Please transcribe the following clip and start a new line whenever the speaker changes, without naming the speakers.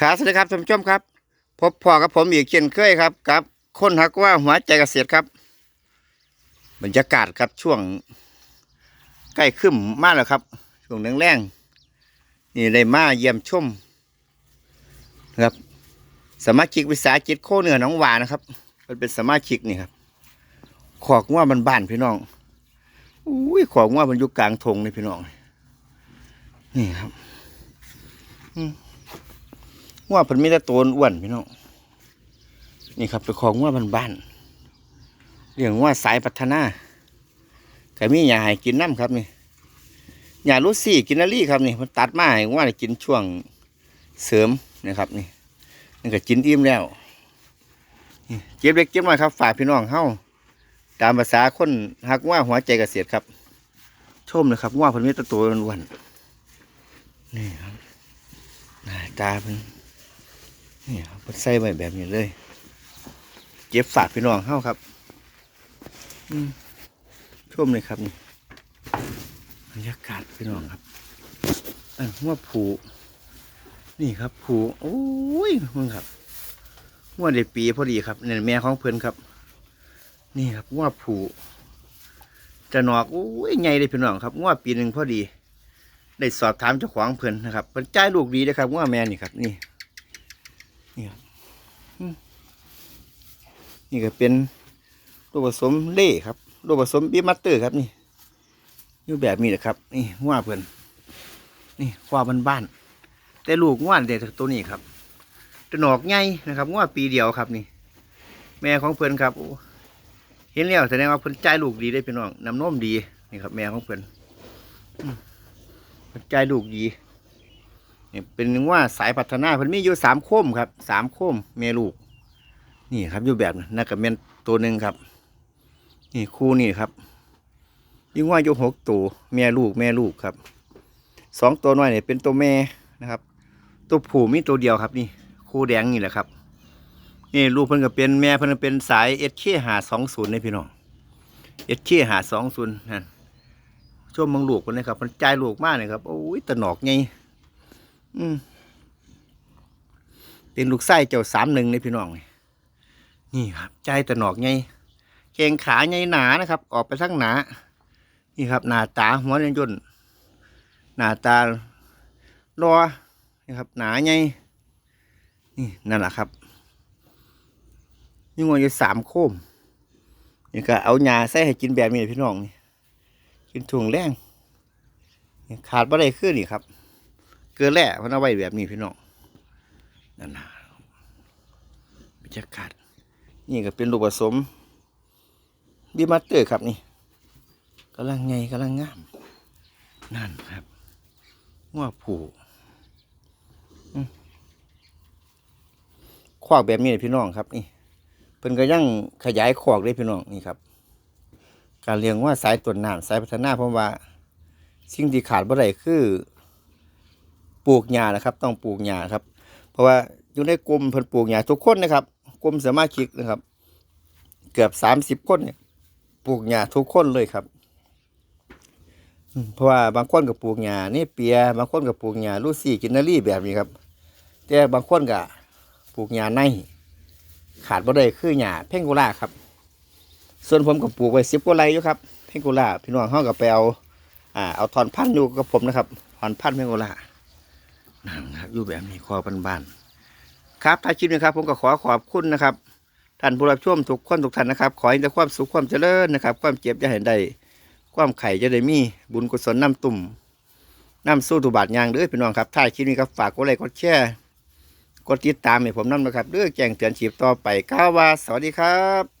ครับสวัสดีครับท่านผู้ชมครับ พบพ่อกับผมอีกเช่นเคยครับกับคนหักว่าหัวใจเกษตรครับ บรรยากาศครับช่วง ใกล้ขึ้นมากแล้วครับ ช่วงแรงๆนี่ได้มาเยี่ยมชมครับ สมาชิกวิสาหกิจโคเหนือหนองหวานะครับ มันเป็นสมาชิกนี่ครับ ขอกว่ามันบ้านพี่น้องอุ้ยขอกว่ามันอยู่กลางทงนี่พี่น้อง นี่ครับ ว่าเพิ่นมีแต่ตัวอ้วนพี่น้องนี่ครับเป็นของว่าบ้านๆเรื่องว่าสายพัฒนาก็มีหญ้าให้กินน้ำครับนี่หญ้าลูซี่กินนารี่ครับนี่มันตัดมาให้ว่ากินช่วงเสริมนะครับนี่นี่ก็กินอิ่มแล้วนี่เก็บเล็กเก็บน้อยครับฝากพี่น้องเฮาตามภาษาคนหักว่าหัวใจเกษตรครับ ชมเลยครับว่าพิ่นมีแต่ตัวอ้วนนี่ครับตาเพิ่น นี่ครับเพิ่นใส่ไว้แบบนี้เลย เก็บฝากพี่น้องเข้าครับอืมชมเลยครับนี่บรรยากาศพี่น้องครับอันหัวผูนี่ครับ ผูโอ้ยมึงครับหัวเด็ปีพอดีครับเนี่ยแม่ของเพื่อนครับ นี่ครับหัวผูจะหนอกโอ้ยไงเลยพี่น้องครับหัวปีหนึ่งพอดี ได้สอบถามเจ้าของเพื่อนนะครับเพิ่นจ่ายลูกดีนะครับหัวแม่นี่ครับ นี่ นี่ครับนี่ก็เป็นลูกผสมเล่ครับลูกผสมบีมัตเตอร์ครับนี่อยู่แบบนี้แหละครับ นี่ง่วเพื่อนนี่ว่าบ้านบ้านแต่ลูกง่วเด็กตัวนี้ครับจะหนอกใหญ่นะครับง่วปีเดียวครับนี่ แม่ของเพื่อนครับเห็นแล้วแสดงว่าเพื่อนใจลูกดีได้พี่น้องน้ำนมดีนี่ครับ แม่ของเพื่อนอืมเพิ่นใจลูกดี นี่เป็นว่าสายพัฒนาเพิ่นมีอยู่สามโคมครับสามโคมแม่ลูก นี่ครับอยู่แบบนั้นกับเมนตัวหนึ่งครับ นี่คู่นี่ครับ ยิ่งว่าอยู่หกตัวแม่ลูกแม่ลูกครับสองตัวน้อยเนี่ยเป็นตัวแม่นะครับ ตัวผู้มีตัวเดียวครับ นี่ คู่แดงนี่แหละครับ นี่ลูกเพิ่นก็เป็นแม่เพิ่นก็เป็นสายเอชเคหาสองศูนย์นี่พี่น้องเอชเคหาสองศูนย์ช่วงมังลูกคนนี้ครับมันใจายลูกมากเลยครับโอ้ยตะหนอกไง อืมเป็นลูกไส้เจ้าสามหนึ่งในพี่น้องนี่ครับใจตะหนอกไงแขงขาไงหนานะครับ ออกไปทั้งหนา นี่ครับ หน้าตาหัวเนยนหน้าตารอนี่ครับ หนาไงนี่นั่นแหละครับนี่งวอยู่สามโคมนี่ก็เอาหญ้าใส่ให้กินแบบนี้พี่น้องนี่กินถุงแรงขาดบ่ได้ขึ้นนี่ครับ เกลือแร่เพนเอาไว้แบบนี้พี่น้องนั่นนะบรรยากาศนี่ก็เป็นลูกผสมบีมัตเตอร์ครับนี่กำลังไงกำลังงาม นั่นครับงัวผูขวากแบบนี้เลยพี่น้องครับนี่เพิ่นก็ยังขยายขวากเลยพี่น้องนี่ครับ การเลี้ยงว่าสายต้นน้ำสายพัฒนาเพราะว่า สิ่งที่ขาดบ่ได้คือ ปลูกหญ้านะครับ ต้องปลูกหญ้าครับ เพราะว่าอยู่ในกลุ่มเพิ่นปลูกหญ้าทุกคนนะครับกลุ่มสมาชิกนะครับ เกือบสามสิบคนเนี่ยปลูกหญ้าทุกคนเลยครับ เพราะว่าบางคนก็ปลูกหญ้านี่เปีย บางคนก็ปลูกหญ้าลูซี่กินนารี่แบบนี้ครับแต่บางคนก็ปลูกหญ้าในขาดบ่ได้คือหญ้าเพ่งกุลาครับ ส่วนผมก็ปลูกไว้สิบกว่าไร่อยู่ครับ เพ่งกุลาพี่น้องเฮาก็ไปเอาอ่าเอาถอนพันธุ์อยู่กับผมนะครับถอนพันธุ์เพ่งกุลา นั่นครับอยู่แบบนี้คอบ้านๆครับท้ายคลิปนะครับ ผมก็ขอขอบคุณนะครับท่านผู้รับชมทุกคนทุกท่านนะครับ ขอให้ได้ความสุขความเจริญนะครับ ความเจ็บจะเห็นได้ความไข่จะได้มีบุญกุศลน้ำตุ่มน้ำสู้ตุบาทยางเด้อพี่น้องครับท้ายคลิปนี้ครับฝากกดไลค์กดแชร์กดติดตามให้ผมน้ำนนะครับเด้อแจ้งเตือนฉีบต่อไปก้าวว่าสวัสดีครับ